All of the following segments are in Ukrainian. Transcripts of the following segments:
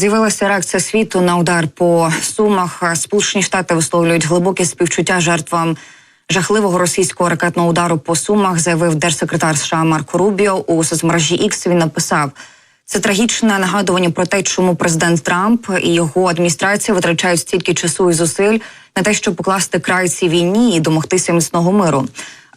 З'явилася реакція світу на удар по сумах. Сполучені Штати висловлюють глибоке співчуття жертвам жахливого російського ракетного удару по сумах. Заявив держсекретар США Марко Рубіо у соцмережі X Він написав. Це трагічне нагадування про те, чому президент Трамп і його адміністрація витрачають стільки часу і зусиль на те, щоб покласти край цій війні і домогтися міцного миру.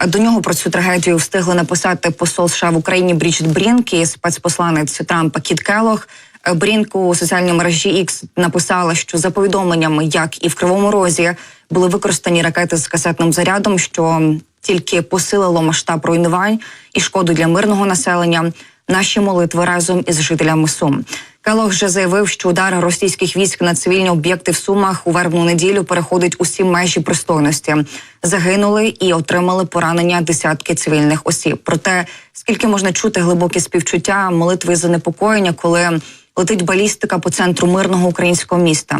До нього про цю трагедію встигли написати посол США в Україні Бріджит Брінк і спецпосланець Трампа Кіт Келох. Брінк у соціальній мережі X написала, що за повідомленнями, як і в Кривому Розі, були використані ракети з касетним зарядом, що тільки посилило масштаб руйнувань і шкоду для мирного населення. Наші молитви разом із жителями Сум. Келох вже заявив, що удар російських військ на цивільні об'єкти в Сумах у вербну неділю переходить усі межі пристойності. Загинули і отримали поранення десятки цивільних осіб. Проте скільки можна чути глибокі співчуття, молитви занепокоєння, коли летить балістика по центру мирного українського міста.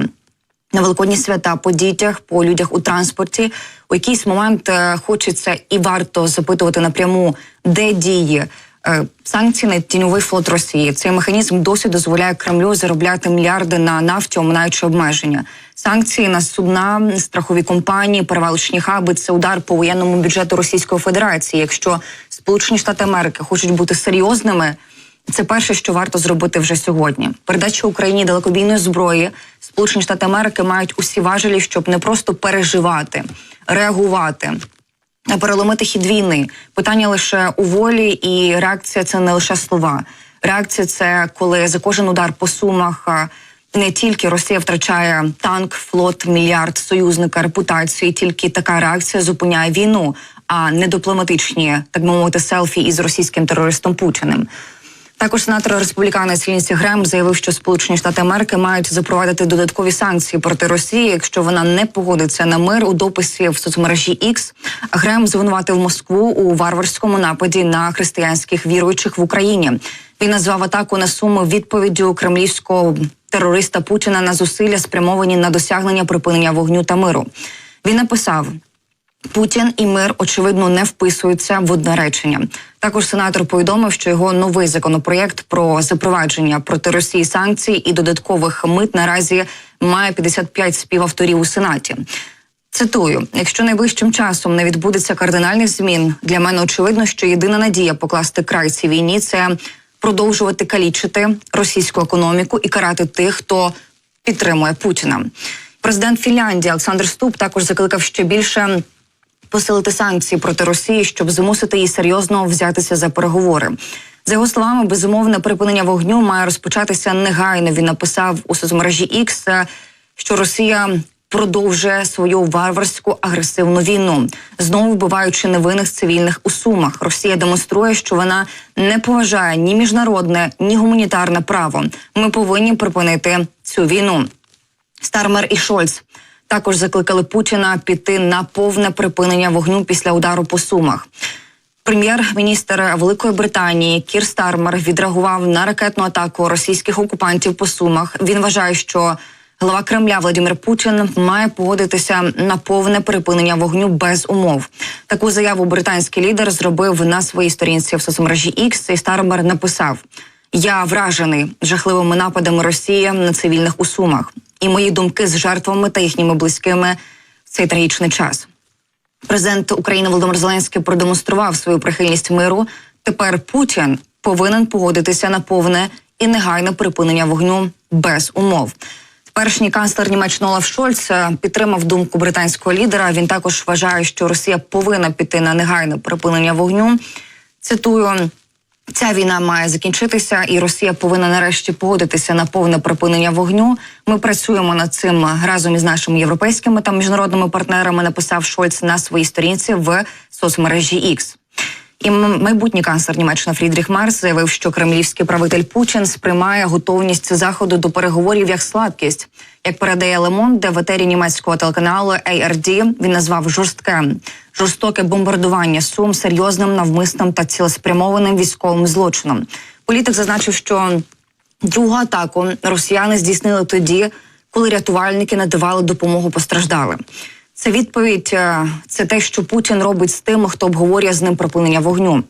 На великодні свята по дітях, по людях у транспорті у якийсь момент е, хочеться і варто запитувати напряму, де діє е, санкції на тіньовий флот Росії. Цей механізм досі дозволяє Кремлю заробляти мільярди на нафті, оминаючи обмеження. Санкції на судна, страхові компанії, перевалочні хаби це удар по воєнному бюджету Російської Федерації. Якщо Сполучені Штати Америки хочуть бути серйозними. Це перше, що варто зробити вже сьогодні. Передача Україні далекобійної зброї Сполучені Штати Америки мають усі важелі, щоб не просто переживати, реагувати. Переломити хід війни питання лише у волі, і реакція це не лише слова. Реакція це коли за кожен удар по сумах не тільки Росія втрачає танк, флот, мільярд союзника, репутацію. Тільки така реакція зупиняє війну, а не дипломатичні, так би мовити, селфі із російським терористом Путіним. Також сенатор республіканець Лінсі Грем заявив, що Сполучені Штати Америки мають запровадити додаткові санкції проти Росії, якщо вона не погодиться на мир у дописі в соцмережі X. Грем звинуватив Москву у варварському нападі на християнських віруючих в Україні. Він назвав атаку на суму відповіддю кремлівського терориста Путіна на зусилля, спрямовані на досягнення припинення вогню та миру. Він написав. Путін і мир очевидно не вписуються в одне речення. Також сенатор повідомив, що його новий законопроєкт про запровадження проти Росії санкцій і додаткових мит наразі має 55 співавторів у сенаті. Цитую: якщо найближчим часом не відбудеться кардинальних змін, для мене очевидно, що єдина надія покласти край цій війні це продовжувати калічити російську економіку і карати тих, хто підтримує Путіна. Президент Фінляндії Олександр Ступ також закликав ще більше посилити санкції проти Росії, щоб змусити її серйозно взятися за переговори. За його словами, безумовне припинення вогню має розпочатися негайно. Він написав у соцмережі X, що Росія продовжує свою варварську агресивну війну, знову вбиваючи невинних цивільних у сумах. Росія демонструє, що вона не поважає ні міжнародне, ні гуманітарне право. Ми повинні припинити цю війну. Стармер і Шольц також закликали Путіна піти на повне припинення вогню після удару по сумах. Прем'єр-міністр Великої Британії Кір Стармер відреагував на ракетну атаку російських окупантів по сумах. Він вважає, що глава Кремля Владимир Путін має погодитися на повне припинення вогню без умов. Таку заяву британський лідер зробив на своїй сторінці в соцмережі X, і Стармер написав: Я вражений жахливими нападами Росії на цивільних у Сумах і мої думки з жертвами та їхніми близькими в цей трагічний час. Президент України Володимир Зеленський продемонстрував свою прихильність миру. Тепер Путін повинен погодитися на повне і негайне припинення вогню без умов. Теперішній канцлер Німеччини Олаф Шольц підтримав думку британського лідера. Він також вважає, що Росія повинна піти на негайне припинення вогню. Цитую. Ця війна має закінчитися, і Росія повинна нарешті погодитися на повне припинення вогню. Ми працюємо над цим разом із нашими європейськими та міжнародними партнерами. Написав Шольц на своїй сторінці в соцмережі X. І майбутній канцлер Німеччини Фрідріх Марс заявив, що кремлівський правитель Путін сприймає готовність заходу до переговорів як слабкість. Як передає Лемон, де в етері німецького телеканалу ARD він назвав жорстке жорстоке бомбардування сум серйозним навмисним та цілеспрямованим військовим злочином. Політик зазначив, що другу атаку росіяни здійснили тоді, коли рятувальники надавали допомогу постраждалим. Це відповідь, е, це те, що Путін робить з тими, хто обговорює з ним припинення вогню.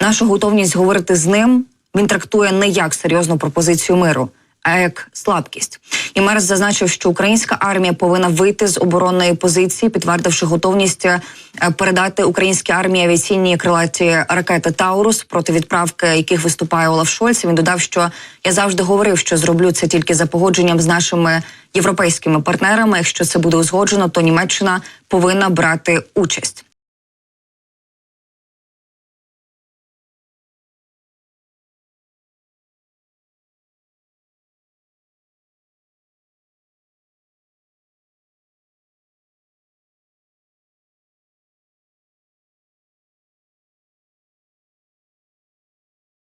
Нашу готовність говорити з ним він трактує не як серйозну пропозицію миру, як слабкість. І Мерс зазначив, що українська армія повинна вийти з оборонної позиції, підтвердивши готовність е, передати українській армії авіаційні крилаті ракети Таурус, проти відправки яких виступає Олаф Шольц. Він додав, що я завжди говорив, що зроблю це тільки за погодженням з нашими європейськими партнерами. Якщо це буде узгоджено, то Німеччина повинна брати участь.